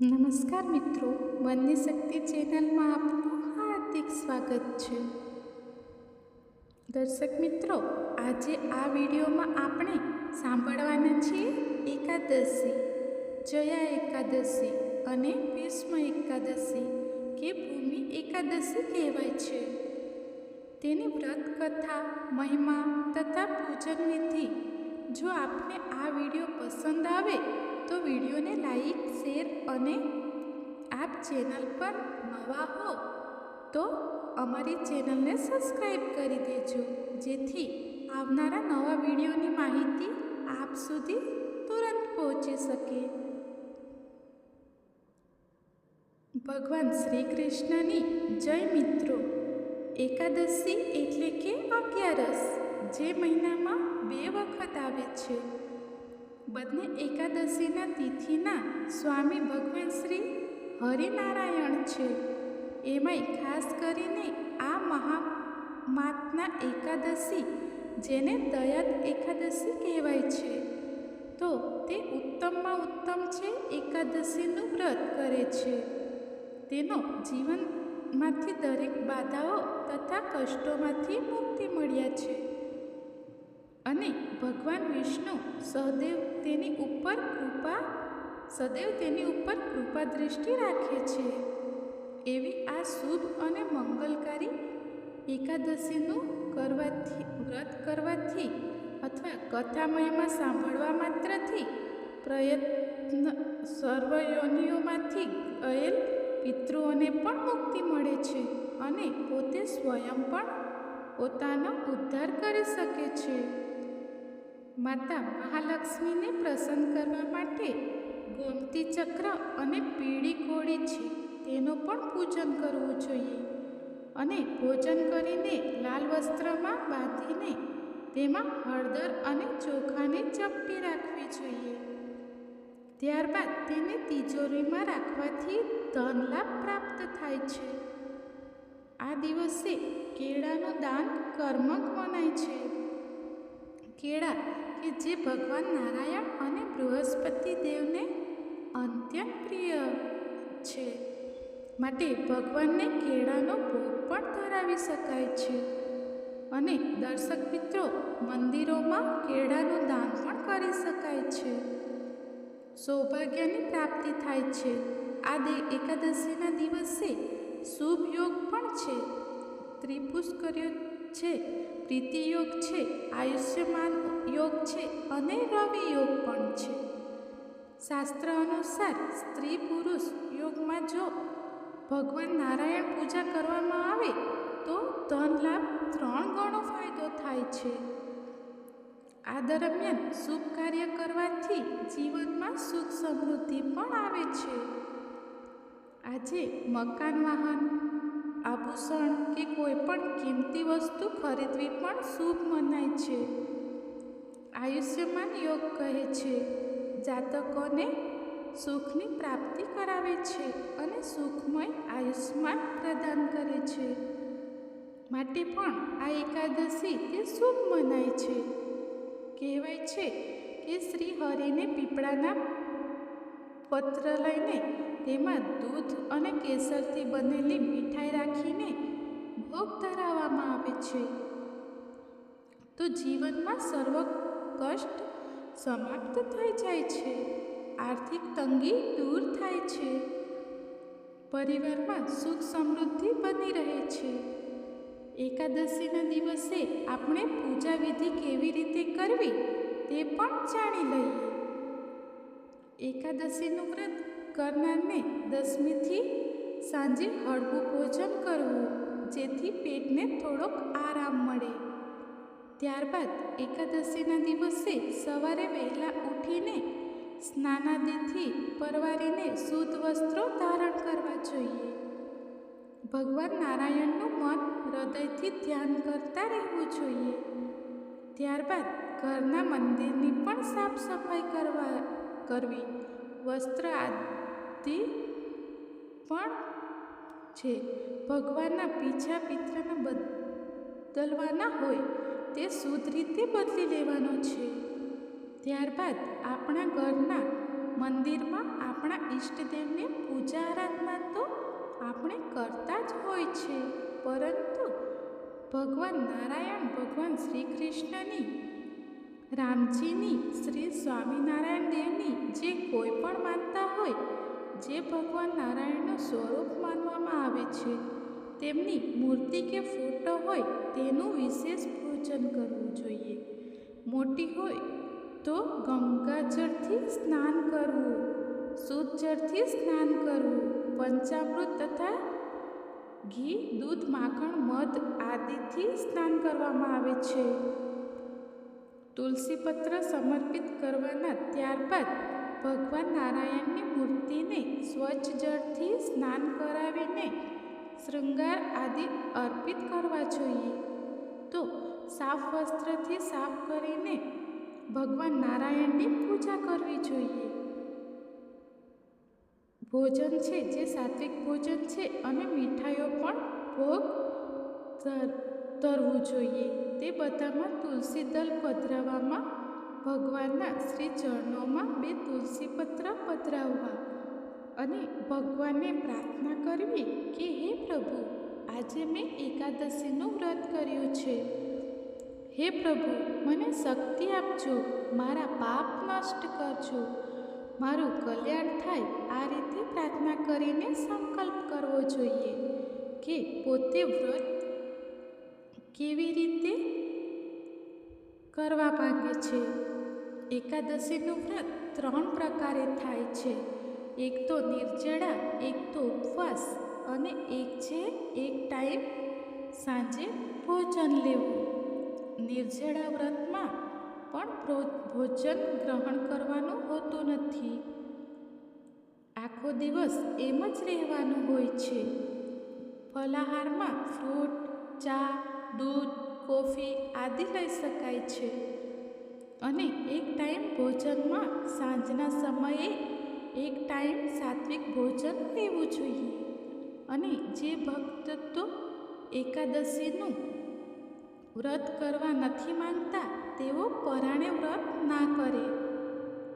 નમસ્કાર મિત્રો મનની શક્તિ ચેનલમાં આપનું હાર્દિક સ્વાગત છે. દર્શક મિત્રો, આજે આ વિડીયોમાં આપણે સાંભળવાના છીએ એકાદશી, જયા એકાદશી અને ભીષ્મ એકાદશી, કે ભૂમિ એકાદશી કહેવાય છે. તેની વ્રત કથા મહિમા તથા પૂજન વિધિ જો આપને આ વીડિયો પસંદ આવે તો વિડીયોને લાઈક, શેર અને આપ ચેનલ પર નવા હો, તો અમારી ચેનલને સબસ્ક્રાઈબ કરી દેજો. જેથી આવનારા નવા વિડીયોની માહિતી આપ સુધી તુરંત પહોંચી શકે. ભગવાન શ્રી કૃષ્ણની જય મિત્રો. એકાદશી એટલે કે અગિયારસ, જે મહિનામાં બે વખત આવે છે. બંને એકાદશીના તિથિના સ્વામી ભગવાન શ્રી હરિનારાયણ છે. એમાંય ખાસ કરીને આ મહામાતના એકાદશી, જેને દયાદ એકાદશી કહેવાય છે. તો તે ઉત્તમમાં ઉત્તમ છે, એકાદશીનું વ્રત કરે છે. તેનો જીવનમાંથી દરેક બાધાઓ તથા કષ્ટોમાંથી મુક્તિ મળ્યા છે. અને ભગવાન વિષ્ણુ સહદેવ તેની ઉપર કૃપા સદૈવ તેની ઉપર કૃપા દૃષ્ટિ રાખે છે. એવી આ શુભ અને મંગલકારી એકાદશીનું કરવાથી, વ્રત કરવાથી અથવા કથા મહિમા સાંભળવા માત્રથી પ્રયત્ન સર્વયોનિઓમાંથી ગયેલ પિતૃઓને પણ મુક્તિ મળે છે અને પોતે સ્વયં પણ પોતાનો ઉદ્ધાર કરી શકે છે. માતા મહાલક્ષ્મીને પ્રસન્ન કરવા માટે ગોમતી ચક્ર અને પીળી કોળી છે, તેનું પણ પૂજન કરવું જોઈએ. અને ભોજન કરીને લાલ વસ્ત્રમાં બાંધીને તેમાં હળદર અને ચોખાની ચપટી રાખવી જોઈએ. ત્યારબાદ તેને તિજોરીમાં રાખવાથી ધન લાભ પ્રાપ્ત થાય છે. આ દિવસે કેળાનું દાન કર્મક મનાય છે. કેળા કે જે ભગવાન નારાયણ અને બૃહસ્પતિ દેવને અત્યંત પ્રિય છે. માટે ભગવાનને કેળાનો ભોગ પણ ધરાવી શકાય છે. અને દર્શક મિત્રો, મંદિરોમાં કેળાનું દાન પણ કરી શકાય છે. સૌભાગ્યની પ્રાપ્તિ થાય છે. આ દે એકાદશીના દિવસે શુભ યોગ પણ છે. ત્રિપુષ્કર્યો છે પ્રીતિ યોગ છે, આયુષ્યમાન યોગ છે અને રવિ યોગ પણ છે. શાસ્ત્ર અનુસાર સ્ત્રી પુરુષ યોગમાં જો ભગવાન નારાયણ પૂજા કરવામાં આવે, તો ધન લાભ ત્રણ ગણો ફાયદો થાય છે. આ દરમિયાન શુભ કાર્ય કરવાથી જીવનમાં સુખ સમૃદ્ધિ પણ આવે છે. આજે મકાન વાહન આભૂષણ કે કોઈ પણ કિંમતી વસ્તુ ખરીદવી પણ શુભ મનાય છે. આયુષ્યમાન યોગ કહે છે, જાતકોને સુખની પ્રાપ્તિ કરાવે છે અને સુખમય આયુષ્યમાન પ્રદાન કરે છે. માટે પણ આ એકાદશી તે શુભ મનાય છે. કહેવાય છે કે શ્રી હરિને પીપળાના પત્ર લઈને તેમાં દૂધ અને કેસરથી બનેલી મીઠાઈ રાખીને ભોગ ધરાવવામાં આવે છે. તો જીવનમાં સર્વ કષ્ટ સમાપ્ત થઈ જાય છે. આર્થિક તંગી દૂર થાય છે. પરિવારમાં સુખ સમૃદ્ધિ બની રહે છે. એકાદશીના દિવસે આપણે પૂજા વિધિ કેવી રીતે કરવી તે પણ જાણી લઈએ. એકાદશીનું વ્રત કરનારને દસમીથી સાંજે હળવું ભોજન કરવું, જેથી પેટને થોડોક આરામ મળે. ત્યારબાદ એકાદશીના દિવસે સવારે વહેલા ઉઠીને સ્નાનાદિથી પરવારીને શુદ્ધ વસ્ત્રો ધારણ કરવા જોઈએ. ભગવાન નારાયણનું મન હૃદયથી ધ્યાન કરતા રહેવું જોઈએ. ત્યારબાદ ઘરના મંદિરની પણ સાફ સફાઈ કરવા કરવી. વસ્ત્ર આદિ પણ છે ભગવાનના પીછા પિત્રને બદલવાના હોય તે શુદ્ધ રીતે બદલી લેવાનો છે. ત્યારબાદ આપણા ઘરના મંદિરમાં આપણા ઈષ્ટદેવને પૂજા આરાધના તો આપણે કરતા જ હોય છે. પરંતુ ભગવાન નારાયણ, ભગવાન શ્રી કૃષ્ણની રામજીની, શ્રી સ્વામિનારાયણ દેવની જે કોઈ પણ માનતા હોય જે ભગવાન નારાયણનું સ્વરૂપ માનવામાં આવે છે, તેમની મૂર્તિ કે ફોટો હોય તેનું વિશેષ પૂજન કરવું જોઈએ. મોટી હોય તો ગંગાજળથી સ્નાન કરવું, શુદ્ધ જળથી સ્નાન કરવું, પંચામૃત તથા ઘી, દૂધ, માખણ, મધ આદિથી સ્નાન કરવામાં આવે છે. તુલસી પત્ર સમર્પિત કરવાના ત્યારબાદ ભગવાન નારાયણની મૂર્તિને સ્વચ્છ જળથી સ્નાન કરાવીને શૃંગાર આદિ અર્પિત કરવા જોઈએ. તો સાફ વસ્ત્રથી સાફ કરીને ભગવાન નારાયણની પૂજા કરવી જોઈએ. ભોજન છે, જે સાત્વિક ભોજન છે, અને મીઠાઈઓ પણ ભોગ ધરવું જોઈએ. તે બધામાં તુલસી દલ પધરાવવામાં ભગવાનના શ્રી ચરણોમાં બે તુલસી પત્ર પધરાવવા અને ભગવાનને પ્રાર્થના કરવી કે હે પ્રભુ, આજે મેં એકાદશીનું વ્રત કર્યું છે. હે પ્રભુ, મને શક્તિ આપજો, મારા પાપ નષ્ટ કરજો. મારું કલ્યાણ થાય આ રીતે પ્રાર્થના કરીને સંકલ્પ કરવો જોઈએ કે પોતે વ્રત કેવી રીતે કરવા માગે છે. એકાદશીનું વ્રત ત્રણ પ્રકારે થાય છે. એક તો નિર્જળા, એક તો ઉપવાસ અને એક છે એક ટાઈમ સાંજે ભોજન લેવું. નિર્જળા વ્રતમાં પણ ભોજન ગ્રહણ કરવાનું હોતું નથી. આખો દિવસ એમ જ રહેવાનું હોય છે. ફલાહારમાં ફ્રૂટ, ચા, દૂધ, કોફી આદિ લઈ શકાય છે. અને એક ટાઈમ ભોજનમાં સાંજના સમયે એક ટાઈમ સાત્વિક ભોજન લેવું જોઈએ. અને જે ભક્ત તો એકાદશીનું વ્રત કરવા નથી માંગતા, તેઓ પરાણે વ્રત ના કરે.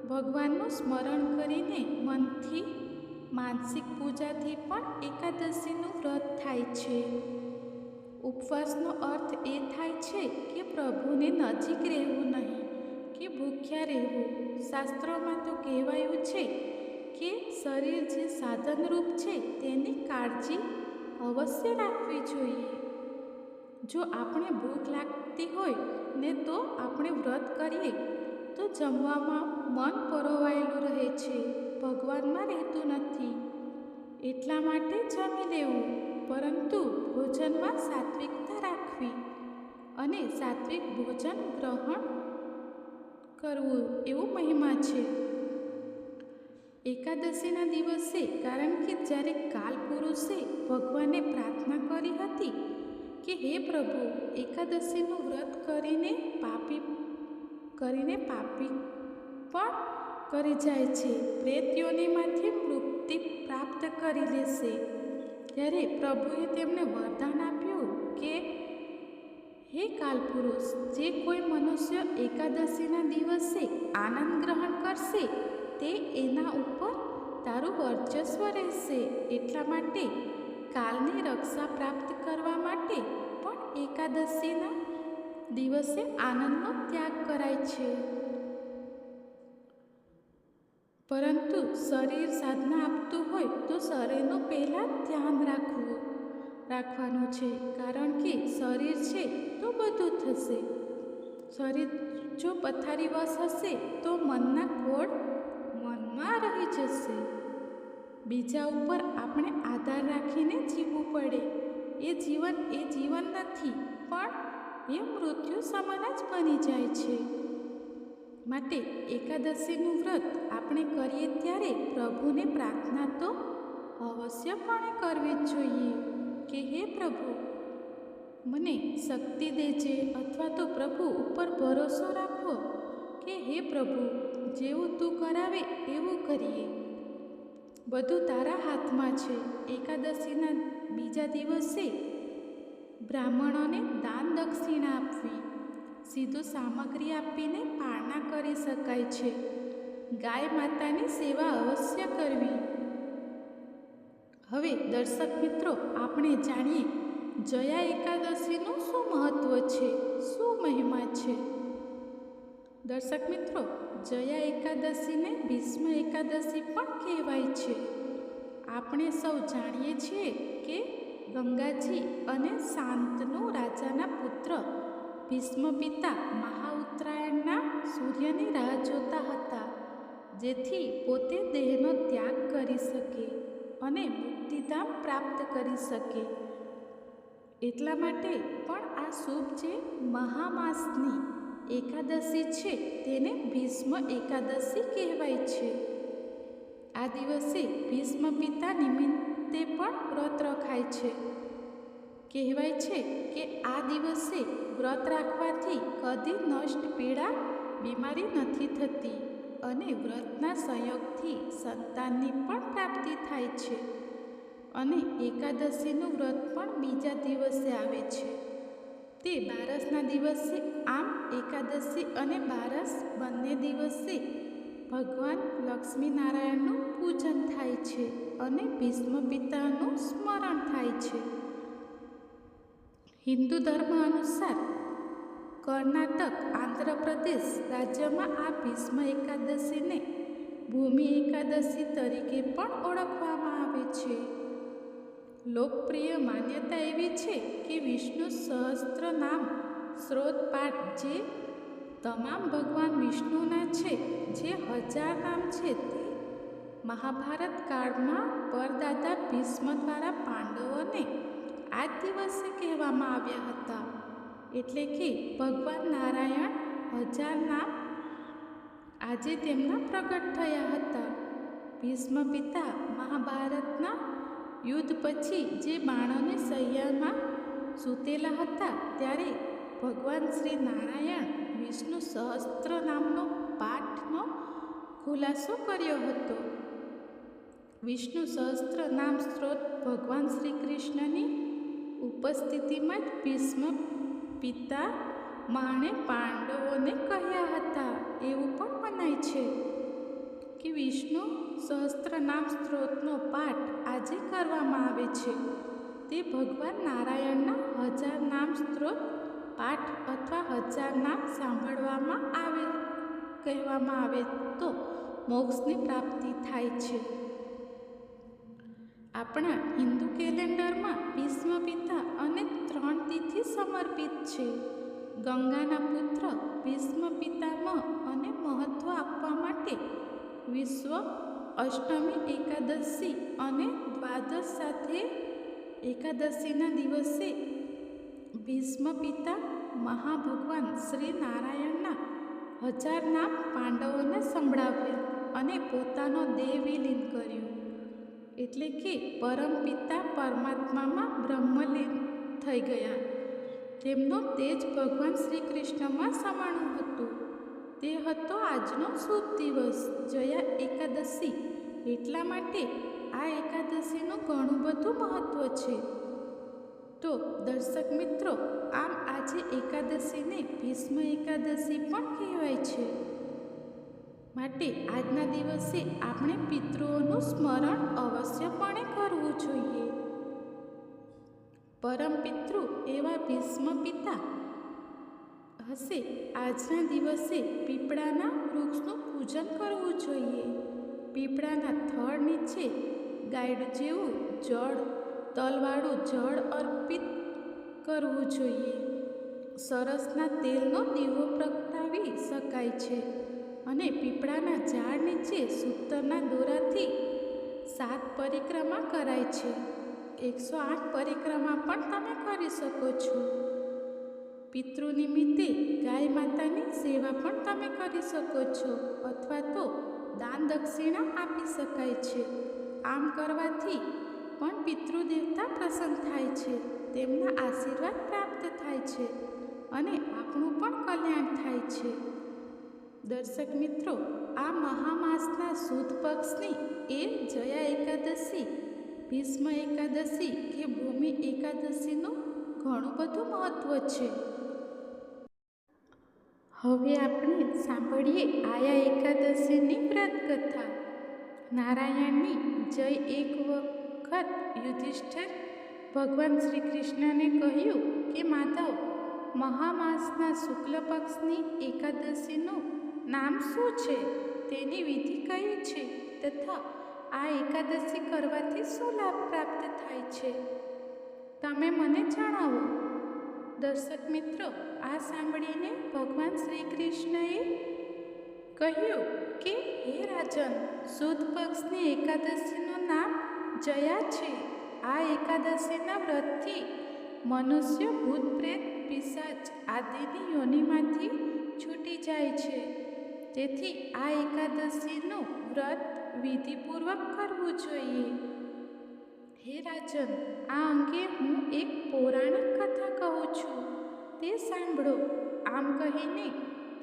ભગવાનનું સ્મરણ કરીને મનથી, માનસિક પૂજાથી પણ એકાદશીનું વ્રત થાય છે. ઉપવાસનો અર્થ એ થાય છે કે પ્રભુને નજીક રહેવું નહીં. કે ભૂખ્યા રહેવું. શાસ્ત્રોમાં તો કહેવાયું છે કે શરીર જે સાધનરૂપ છે તેની કાળજી અવશ્ય રાખવી જોઈએ. જો આપણે ભૂખ લાગતી હોય ને તો આપણે વ્રત કરીએ, તો જમવામાં મન પરોવાયેલું રહે છે. ભગવાનમાં રહેતું નથી. એટલા માટે જમી લેવું, પરંતુ ભોજનમાં સાત્વિકતા રાખવી અને સાત્વિક ભોજન ગ્રહણ કરવું એવો મહિમા છે. એકાદશીના દિવસે, કારણ કે જ્યારે કાલ પુરુષે ભગવાને પ્રાર્થના કરી હતી કે, હે પ્રભુ, એકાદશીનું વ્રત કરીને પાપી કરીને પાપી પણ કરી જાય છે. પ્રેત્યોનીમાંથી મુક્તિ પ્રાપ્ત કરી લેશે. ત્યારે પ્રભુએ તેમને વરદાન હે કાલપુરુષ, જે કોઈ મનુષ્ય એકાદશીના દિવસે આનંદ ગ્રહણ કરશે, તે એના ઉપર તારું વર્ચસ્વ રહેશે. એટલા માટે કાલની રક્ષા પ્રાપ્ત કરવા માટે પણ એકાદશીના દિવસે આનંદનો ત્યાગ કરાય છે. પરંતુ શરીર સાધના આપતું હોય તો શરીરનું પહેલાં ધ્યાન રાખવું. રાખવાનું છે. કારણ કે શરીર છે તો બધું થશે. શરીર જો પથારીવાસ હશે તો મનના ખોડ મનમાં રહી જશે. બીજા ઉપર આપણે આધાર રાખીને જીવવું પડે. એ જીવન એ જીવન નથી, પણ એ મૃત્યુ સમાન જ બની જાય છે. માટે એકાદશીનું વ્રત આપણે કરીએ ત્યારે પ્રભુને પ્રાર્થના તો અવશ્યપણે કરવી જ જોઈએ. કે, હે પ્રભુ, મને શક્તિ દેજે અથવા તો પ્રભુ ઉપર ભરોસો રાખવો કે, હે પ્રભુ, જેવું તું કરાવે એવું કરીએ. બધું તારા હાથમાં છે. એકાદશીના બીજા દિવસે બ્રાહ્મણોને દાન દક્ષિણા આપવી. સીધું સામગ્રી આપીને પારણા કરી શકાય છે. ગાય માતાની સેવા અવશ્ય કરવી. હવે દર્શક મિત્રો, આપણે જાણીએ, જયા એકાદશીનું શું મહત્વ છે? શું મહિમા છે? દર્શક મિત્રો, જયા એકાદશીને ભીષ્મ એકાદશી પણ કહેવાય છે. આપણે સૌ જાણીએ છીએ કે ગંગાજી અને શાંતનુ રાજાના પુત્ર ભીષ્મ પિતા મહાઉત્તરાયણના સૂર્યની રાહ જોતા હતા, જેથી પોતે દેહનો ત્યાગ કરી શકે. અને મુક્તિધામ પ્રાપ્ત કરી શકે. એટલા માટે પણ આ શુભ જે મહામાસની એકાદશી છે તેને ભીષ્મ એકાદશી કહેવાય છે. આ દિવસે ભીષ્મ પિતા નિમિત્તે પણ વ્રત રખાય છે. કહેવાય છે કે આ દિવસે વ્રત રાખવાથી કદી નષ્ટ પીડા, બીમારી નથી થતી. અને વ્રતના સંયોગથી સંતાનની પણ પ્રાપ્તિ થાય છે. અને એકાદશીનું વ્રત પણ બીજા દિવસે આવે છે. તે બારસના દિવસે આમ એકાદશી અને બારસ બંને દિવસે ભગવાન લક્ષ્મીનારાયણનું પૂજન થાય છે અને ભીષ્મ પિતાનું સ્મરણ થાય છે. હિન્દુ ધર્મ અનુસાર કર્ણાટક, આંધ્રપ્રદેશ રાજ્યમાં આ ભીષ્મ એકાદશીને ભૂમિ એકાદશી તરીકે પણ ઓળખવામાં આવે છે. લોકપ્રિય માન્યતા એવી છે કે વિષ્ણુ સહસ્ત્ર નામ સ્ત્રોત જે તમામ ભગવાન વિષ્ણુના છે, જે હજાર નામ છે તે મહાભારત કાળમાં પરદાદા ભીષ્મ દ્વારા પાંડવોને આ દિવસે કહેવામાં આવ્યા હતા. એટલે કે ભગવાન નારાયણ હજાર નામ આજે તેમના પ્રગટ થયા હતા. ભીષ્મ પિતા મહાભારતના યુદ્ધ પછી જે બાણોને સૈયામાં સૂતેલા હતા ત્યારે ભગવાન શ્રી નારાયણ વિષ્ણુ સહસ્ત્ર નામનો પાઠનો ખુલાસો કર્યો હતો. વિષ્ણુ સહસ્ત્ર નામ સ્ત્રોત ભગવાન શ્રી કૃષ્ણની ઉપસ્થિતિમાં જ ભીષ્મ પિતા માણે પાંડવોને કહ્યા હતા, એવું પણ મનાય છે કે વિષ્ણુ સહસ્ત્રનામ સ્ત્રોતનો પાઠ આજે કરવામાં આવે છે. તે ભગવાન નારાયણના હજાર નામ સ્ત્રોત પાઠ અથવા હજાર નામ સાંભળવામાં આવે, કહેવામાં આવે તો મોક્ષની પ્રાપ્તિ થાય છે. આપણા હિન્દુ કેલેન્ડરમાં ભીષ્મ પિતા અને ત્રણ તિથિ સમર્પિત છે. ગંગાના પુત્ર ભીષ્મ પિતામહ અને મહત્ત્વ આપવા માટે વિશ્વ અષ્ટમી એકાદશી અને દ્વાદશ સાથે એકાદશીના દિવસે ભીષ્મ પિતા મહાભગવાન શ્રી નારાયણના હજાર નામ પાંડવોને સંભળાવ્યા અને પોતાનો દેહ વિલીન કર્યો. એટલે કે પરમપિતા પરમાત્મામાં બ્રહ્મલીન થઈ ગયા. તેમનો તેજ ભગવાન શ્રી કૃષ્ણમાં સમાણું હતું. તે હતો આજનો શુભ દિવસ. જયા એકાદશી. એટલા માટે આ એકાદશીનું ઘણું બધું મહત્ત્વ છે. તો દર્શક મિત્રો, આમ આજે એકાદશીને ભીષ્મ એકાદશી પણ કહેવાય છે. માટે આજના દિવસે આપણે પિતૃઓનું સ્મરણ અવશ્યપણે કરવું જોઈએ. પરમ પિતૃ એવા ભીષ્મ પિતા હશે આજના દિવસે પીપળાના વૃક્ષનું પૂજન કરવું જોઈએ. પીપળાના થડ નીચે ગાઈડ જેવું જળ, તલવાળું જળ અર્પિત કરવું જોઈએ. સરસના તેલનો દીવો પ્રગટાવી શકાય છે. અને પીપળાના ઝાડ નીચે સૂતરના દોરાથી સાત પરિક્રમા કરાય છે. એકસો આઠ પરિક્રમા પણ તમે કરી શકો છો. પિતૃ નિમિત્તે ગાય માતાની સેવા પણ તમે કરી શકો છો અથવા તો દાન દક્ષિણા આપી શકાય છે. આમ કરવાથી પણ પિતૃદેવતા પ્રસન્ન થાય છે, તેમના આશીર્વાદ પ્રાપ્ત થાય છે અને આપણું પણ કલ્યાણ થાય છે. દર્શક મિત્રો, આ મહામાસના સુદ પક્ષની એ જયા એકાદશી, ભીષ્મ એકાદશી કે ભૂમિ એકાદશીનું ઘણું બધું મહત્ત્વ છે. હવે આપણે સાંભળીએ આયા એકાદશીની વ્રત કથા નારાયણની જય એક વખત યુધિષ્ઠિર ભગવાન શ્રી કૃષ્ણને કહ્યું કે માધવ મહામાસના શુક્લ પક્ષની એકાદશીનું નામ શું છે? તેની વિધિ કઈ છે? તથા આ એકાદશી કરવાથી શું લાભ પ્રાપ્ત થાય છે? તમે મને જણાવો. દર્શક મિત્રો, આ સાંભળીને ભગવાન શ્રી કૃષ્ણએ કહ્યું કે, હે રાજન, સુદ પક્ષની એકાદશીનું નામ જયા છે. આ એકાદશીના વ્રતથી મનુષ્ય ભૂત પ્રેત, પિશાચ આદિની યોનિમાંથી છૂટી જાય છે. તેથી આ એકાદશીનું વ્રત વિધિપૂર્વક કરવું જોઈએ. હે રાજન, આ અંગે હું એક પૌરાણિક કથા કહું છું. તે સાંભળો. આમ કહીને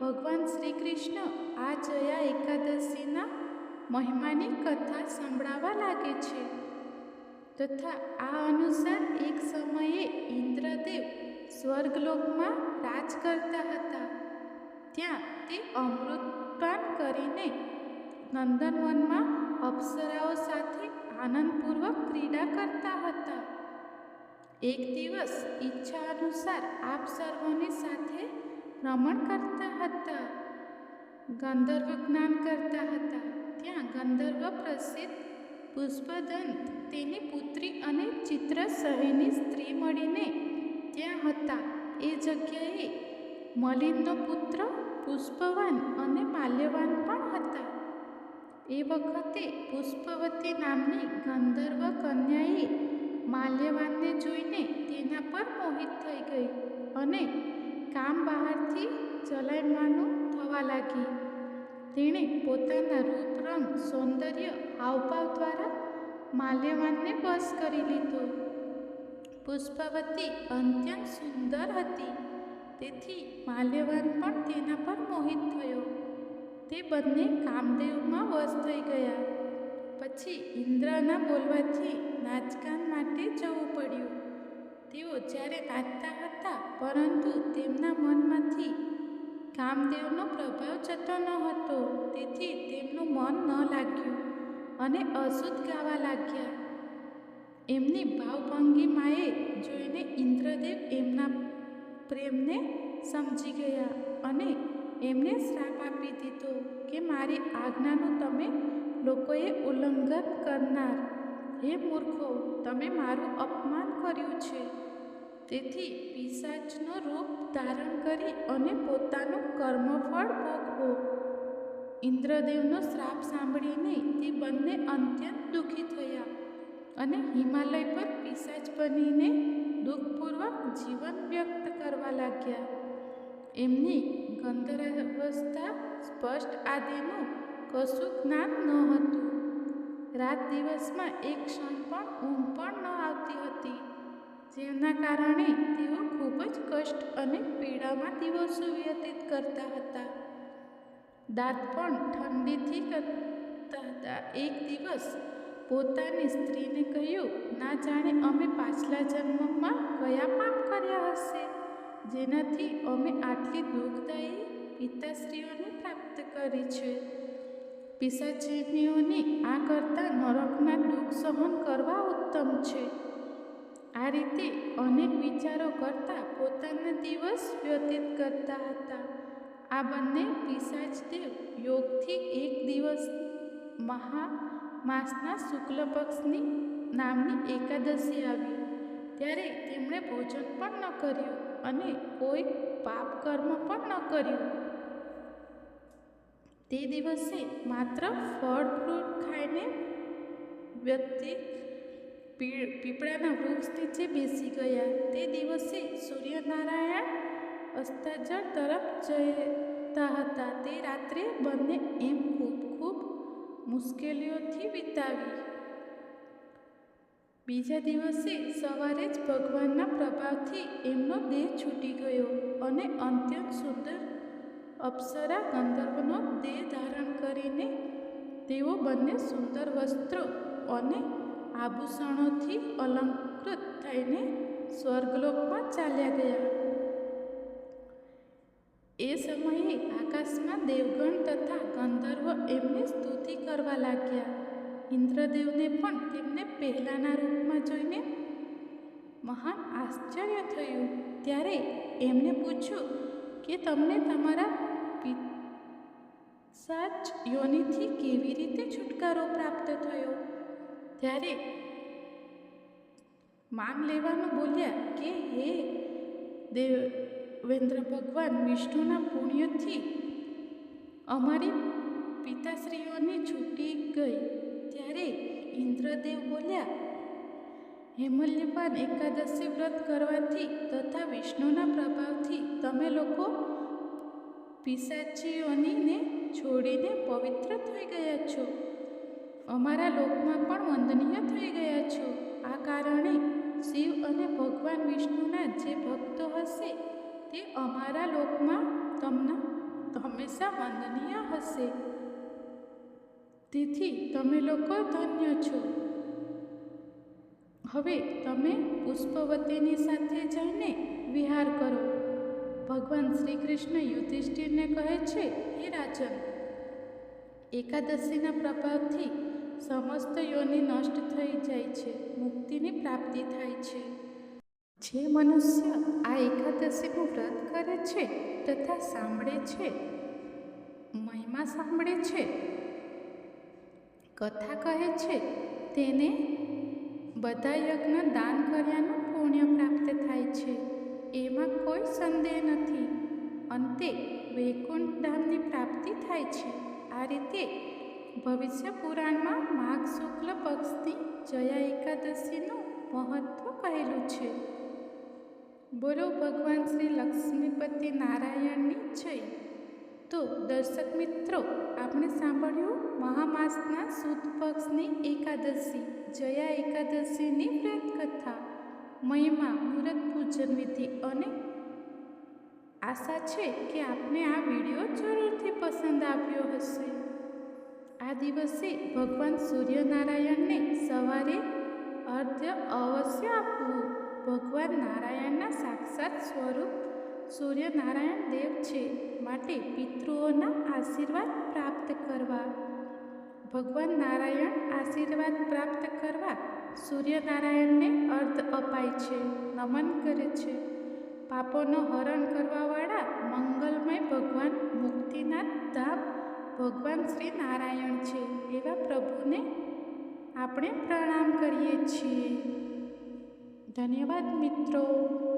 ભગવાન શ્રી કૃષ્ણ આ જયા એકાદશીના મહિમાની કથા સંભળાવા લાગે છે. તથા આ અનુસાર એક સમયે ઇન્દ્રદેવ સ્વર્ગલોકમાં રાજ કરતા હતા. ત્યાં તે અમૃતપાન કરીને નંદનવનમાં અપ્સરાઓ સાથે આનંદપૂર્વક ક્રીડા કરતા હતા. એક દિવસ ઈચ્છા અનુસાર આપ સર્વોની સાથે ભ્રમણ કરતા હતા. ગંધર્વ જ્ઞાન કરતા હતા. ત્યાં ગંધર્વ પ્રસિદ્ધ પુષ્પદંત, તેની પુત્રી અને ચિત્ર સહિની સ્ત્રી મળીને ત્યાં હતા. એ જગ્યાએ મલિનનો પુત્ર પુષ્પવાન અને માલ્યવાન પણ હતા. એ વખતે પુષ્પવતી નામની ગંધર્વ કન્યાએ માલ્યવાનને જોઈને તેના પર મોહિત થઈ ગઈ અને કામ બહારથી ચલાવવાનું થવા લાગી. તેણે પોતાના રૂપ રંગ સૌંદર્ય હાવભાવ દ્વારા માલ્યવાનને વશ કરી લીધો. પુષ્પવતી અત્યંત સુંદર હતી. તેથી માલ્યવાન પણ તેના પર મોહિત થયો. તે બંને કામદેવમાં વશ થઈ ગયા. પછી ઇન્દ્રના બોલવાથી નાચગાન માટે જવું પડ્યું. તેઓ જ્યારે નાચતા હતા, પરંતુ તેમના મનમાંથી કામદેવનો પ્રભાવ જતો ન હતો, તેથી તેમનું મન ન લાગ્યું અને અશુદ્ધ ગાવા લાગ્યા. એમની ભાવભંગીમાએ જોઈને ઇન્દ્રદેવ એમના પ્રેમને સમજી ગયા અને એમને શ્રાપ આપી દીધો કે મારી આજ્ઞાનું તમે લોકોએ ઉલ્લંઘન કરનાર. હે મૂર્ખો, તમે મારું અપમાન કર્યું છે. તેથી પિશાચનું રૂપ ધારણ કરી અને પોતાનું કર્મફળ ભોગવો. ઇન્દ્રદેવનો શ્રાપ સાંભળીને તે બંને અત્યંત દુઃખી થયા અને હિમાલય પર પિશાચ બનીને દુઃખપૂર્વક જીવન વ્યક્ત કરવા લાગ્યા. એમની ગંધર્વસ્થા સ્પષ્ટ આદિનું કશું જ્ઞાન ન હતું. રાત દિવસમાં એક ક્ષણ પણ ઊંઘ પણ ન આવતી હતી, જેના કારણે તેઓ ખૂબ જ કષ્ટ અને પીડામાં દિવસો વ્યતીત કરતા હતા. દાંત પણ ઠંડીથી કરતા હતા. એક દિવસ પોતાની સ્ત્રીને કહ્યું, ના જાણે અમે પાછલા જન્મમાં કયા પાપ કર્યા હશે? જેનાથી અમે આટલી દુઃખદાયી પિતાશ્રીઓને પ્રાપ્ત કરી છે. પિશાચીનીઓને આ કરતાં નરકના દુઃખ સહન કરવા ઉત્તમ છે. આ રીતે અનેક વિચારો કરતા પોતાના દિવસ વ્યતીત કરતા હતા. આ બંને પિશાચદેવ યોગથી એક દિવસ મહા માસના શુક્લ પક્ષની નામની એકાદશી આવી. ત્યારે તેમણે ભોજન પણ ન કર્યું અને કોઈ પાપ કર્મ પણ ન કર્યું. તે દિવસે માત્ર ફળ, ફ્રૂટ ખાઈને વ્યક્તિ પીપળાના વૃક્ષ નીચે બેસી ગયા, તે દિવસે સૂર્યનારાયણ અસ્તાચળ તરફ જતા હતા. તે રાત્રે બંને એમ ખૂબ મુશ્કેલીઓથી વિતાવી. બીજા દિવસે સવારે જ ભગવાનના પ્રભાવથી એમનો દેહ છૂટી ગયો અને અત્યંત સુંદર અપ્સરા ગંધર્વનો દેહ ધારણ કરીને તેઓ બંને સુંદર વસ્ત્રો અને આભૂષણોથી અલંકૃત થઈને સ્વર્ગલોકમાં ચાલ્યા ગયા. એ સમયે આકાશમાં દેવગણ તથા ગંધર્વ એમને સ્તુતિ કરવા લાગ્યા. ઇન્દ્રદેવને પણ તેમને પહેલાંના રૂપમાં જોઈને મહાન આશ્ચર્ય થયું. ત્યારે એમને પૂછ્યું કે તમને તમારા સાચ યોનિથી કેવી રીતે છુટકારો પ્રાપ્ત થયો? ત્યારે માંગ લેવાનું બોલ્યા કે, હે દેવેન્દ્ર ભગવાન વિષ્ણુના પુણ્યથી અમારી પિતાશ્રીઓની છૂટી ગઈ. ત્યારે ઇન્દ્રદેવ બોલ્યા, હેમલ્યપાન એકાદશી વ્રત કરવાથી તથા વિષ્ણુના પ્રભાવથી તમે લોકો પિસાચીઓનીને છોડીને પવિત્ર થઈ ગયા છો. અમારા લોકમાં પણ વંદનીય થઈ ગયા છો. આ કારણે શિવ અને ભગવાન વિષ્ણુના જે ભક્તો હશે તે અમારા લોકમાં તમને હંમેશા વંદનીય હશે. તેથી તમે લોકો ધન્ય છો. હવે તમે પુષ્પવતીની સાથે જઈને વિહાર કરો. ભગવાન શ્રી કૃષ્ણ યુધિષ્ઠિરને કહે છે, હે રાજન, એકાદશીના પ્રભાવથી સમસ્ત યોની નષ્ટ થઈ જાય છે, મુક્તિની પ્રાપ્તિ થાય છે. જે મનુષ્ય આ એકાદશીનું વ્રત કરે છે તથા સાંભળે છે, મહિમા સાંભળે છે, કથા કહે છે, તેને બધા યજ્ઞ દાન કર્યાનું પુણ્ય પ્રાપ્ત થાય છે. એમાં કોઈ સંદેહ નથી. અંતે વૈકુંઠ ધામની પ્રાપ્તિ થાય છે. આ રીતે ભવિષ્ય પુરાણમાં માઘ શુક્લ પક્ષની જયા એકાદશીનું મહત્ત્વ કહેલું છે. બોલો ભગવાન શ્રી લક્ષ્મીપતિ નારાયણની જય. તો દર્શક મિત્રો, આપણે સાંભળ્યું મહામાસના સુદ પક્ષની એકાદશી, જયા એકાદશીની વ્રત કથા મહિમા, મુહૂર્ત પૂજન વિધિ અને આશા છે કે આપને આ વીડિયો જરૂરથી પસંદ આવ્યો હશે. આ દિવસે ભગવાન સૂર્યનારાયણને સવારે અર્ધ્ય અવશ્ય આપવું. ભગવાન નારાયણના સાક્ષાત સ્વરૂપ. સૂર્યનારાયણ દેવ છે, માટે પિતૃઓના આશીર્વાદ પ્રાપ્ત કરવા. ભગવાન નારાયણ આશીર્વાદ પ્રાપ્ત કરવા સૂર્યનારાયણને અર્ધ અપાય છે, નમન કરે છે. પાપોનો હરણ કરવાવાળા મંગલમય ભગવાન મુક્તિનાથ ધામ ભગવાન શ્રી નારાયણ છે, એવા પ્રભુને આપણે પ્રણામ કરીએ છીએ. ધન્યવાદ મિત્રો.